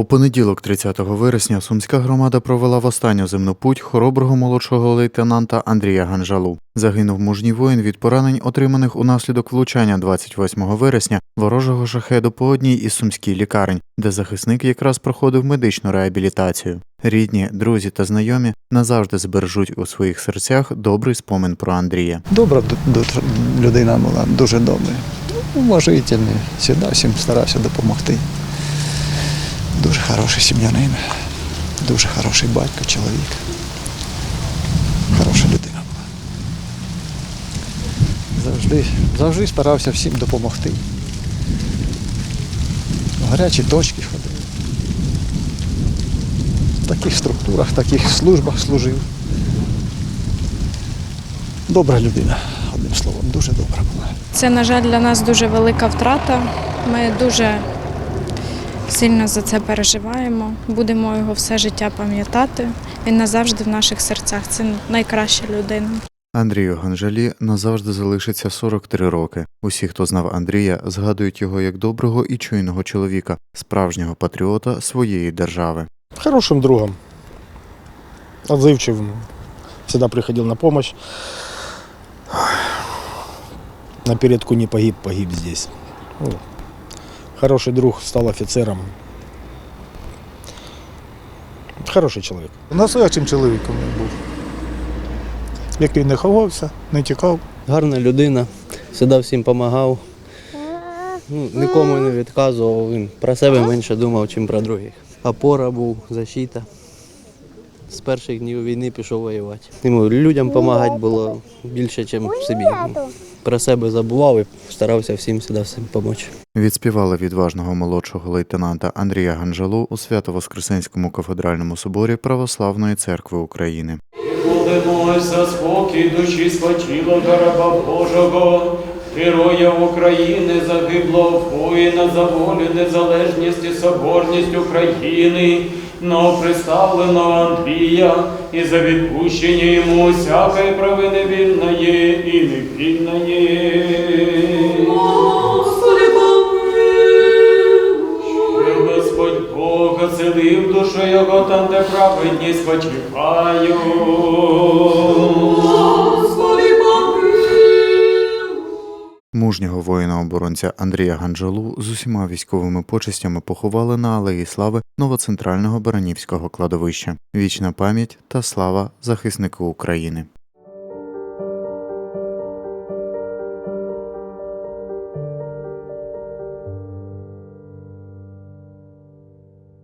У понеділок, 30 вересня, сумська громада провела в останню земну путь хороброго молодшого лейтенанта Андрія Ганжалу. Загинув мужній воїн від поранень, отриманих унаслідок влучання 28 вересня ворожого шахеду по одній із сумській лікарень, де захисник якраз проходив медичну реабілітацію. Рідні, друзі та знайомі назавжди збережуть у своїх серцях добрий спомин про Андрія. Добра людина була, дуже добра. Уважительний, завжди всім старався допомогти. Дуже хороший сім'янин, дуже хороший батько, чоловік. Хороша людина була. Завжди, завжди старався всім допомогти. В гарячі точки ходив. В таких структурах, таких службах служив. Добра людина, одним словом, дуже добра була. Це, на жаль, для нас дуже велика втрата. Ми дуже сильно за це переживаємо. Будемо його все життя пам'ятати. Він назавжди в наших серцях. Це найкраща людина. Андрію Ганжалі назавжди залишиться 43 роки. Усі, хто знав Андрія, згадують його як доброго і чуйного чоловіка, справжнього патріота своєї держави. Хорошим другом, отзывчивым, всегда приходил на помощь. На передку не погиб, погиб здесь. Хороший друг, стал офицером. Хороший чоловік. Настоячим чоловіком він був, який не ховався, не тікав. Гарна людина, завжди всім допомагав. Ну, нікому не відказував, він про себе менше думав, ніж про других. Опора був, защита. З перших днів війни пішов воювати. Йому людям допомагати було більше, ніж собі. Про себе забував і старався всім сюди всім допомогти. Відспівали відважного молодшого лейтенанта Андрія Ганжалу у Свято-Воскресенському кафедральному соборі Православної церкви України. Молимось за спокій душі спочило до раба Божого, героя України, загиблого воїна за волю, незалежність і соборність України, новоприставленого Андрія і за відпущення йому всякої провини вільної і невільної. Господи, Щоб Господь Бог оселив душу його там, де праведність спочивають. Мужнього воїна-оборонця Андрія Ганжалу з усіма військовими почестями поховали на Алеї Слави новоцентрального Баранівського кладовища. Вічна пам'ять та слава захиснику України.